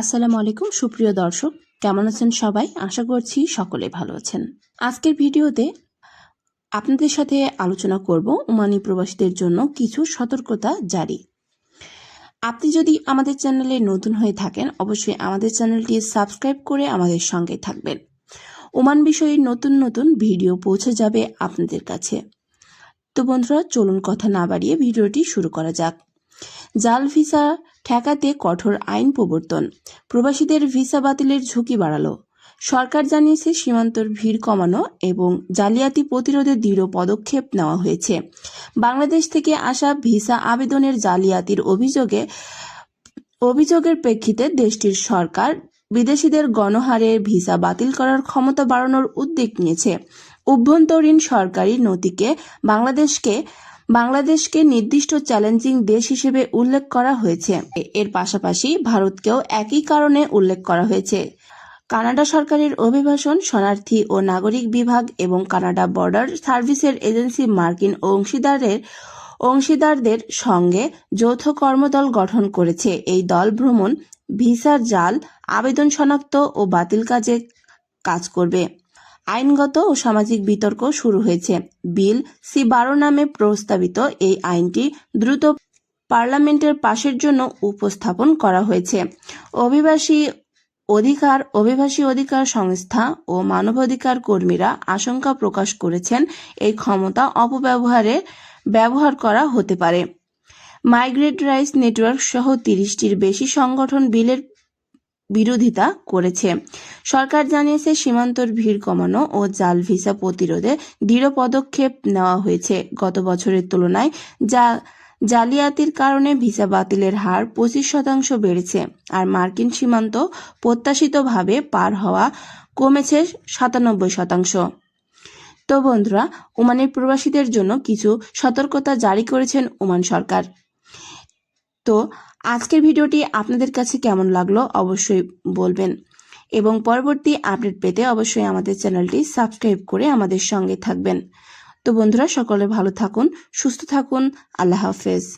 আসসালামু আলাইকুম, সুপ্রিয় দর্শক। কেমন আছেন সবাই? আশা করছি সকলে ভালো আছেন। আজকের ভিডিওতে আপনাদের সাথে আলোচনা করব ওমানি প্রবাসীদের জন্য কিছু সতর্কতা জারি। আপনি যদি আমাদের চ্যানেলে নতুন হয়ে থাকেন, অবশ্যই আমাদের চ্যানেলটি সাবস্ক্রাইব করে আমাদের সঙ্গে থাকবেন। ওমান বিষয়ে নতুন নতুন ভিডিও পৌঁছে যাবে আপনাদের কাছে। তো বন্ধুরা, চলুন কথা না বাড়িয়ে ভিডিওটি শুরু করা যাক। জাল ভিসা ঠেকাতে কঠোর আইন প্রবর্তন। প্রবাসীদের ভিসা বাতিলের ঝুঁকি বাড়ালো। সরকার জানিয়েছে, সীমান্তর ভিড় কমানো এবং জালিয়াতি প্রতিরোধে দৃঢ় পদক্ষেপ নেওয়া হয়েছে। বাংলাদেশ থেকে আসা ভিসা আবেদনের জালিয়াতির অভিযোগে, অভিযোগের প্রেক্ষিতে দেশটির সরকার বিদেশিদের গণহারে ভিসা বাতিল করার ক্ষমতা বাড়ানোর উদ্যোগ নিয়েছে। অভ্যন্তরীণ সরকারি নথিকে বাংলাদেশকে বাংলাদেশকে নির্দিষ্ট চ্যালেঞ্জিং দেশ হিসেবে উল্লেখ করা হয়েছে। এর পাশাপাশি ভারতকেও একই কারণে উল্লেখ করা হয়েছে। কানাডা সরকারের অভিবাসন শরণার্থী ও নাগরিক বিভাগ এবং কানাডা বর্ডার সার্ভিসের এজেন্সি মার্কিন অংশীদারের অংশীদারদের সঙ্গে যৌথ কর্মদল গঠন করেছে। এই দল ভ্রমণ, ভিসার জাল, আবেদন শনাক্ত ও বাতিল কাজে কাজ করবে। আইনগত ও সামাজিক বিতর্ক শুরু হয়েছে। বিল সি বারো নামে প্রস্তাবিত এই আইনটি দ্রুত পার্লামেন্টের পাশের জন্য উপস্থাপন করা হয়েছে। অভিবাসী অধিকার অভিবাসী অধিকার সংস্থা ও মানবাধিকার কর্মীরা আশঙ্কা প্রকাশ করেছেন এই ক্ষমতা অপব্যবহারে ব্যবহার করা হতে পারে। মাইগ্রেট রাইটস নেটওয়ার্ক সহ তিরিশটির বেশি সংগঠন বিলের বিরোধিতা করেছে। সরকার জানিয়েছে, সীমান্তর ভিড় কমানো ও জাল ভিসা প্রতিরোধে দৃঢ় পদক্ষেপ নেওয়া হয়েছে। গত বছরের তুলনায় যা জালিয়াতির কারণে ভিসা বাতিলের হার পঁচিশ শতাংশ বেড়েছে আর মার্কিন সীমান্ত প্রত্যাশিতভাবে পার হওয়া কমেছে সাতানব্বই শতাংশ। তো বন্ধুরা, ওমানের প্রবাসীদের জন্য কিছু সতর্কতা জারি করেছেন ওমান সরকার। তো আজকের ভিডিওটি আপনাদের কাছে কেমন লাগল অবশ্যই বলবেন। এবং পরবর্তী আপডেট পেতে অবশ্যই আমাদের চ্যানেলটি সাবস্ক্রাইব করে আমাদের সঙ্গে থাকবেন। তো বন্ধুরা, সকলে ভালো থাকুন, সুস্থ থাকুন, আল্লাহ হাফেজ।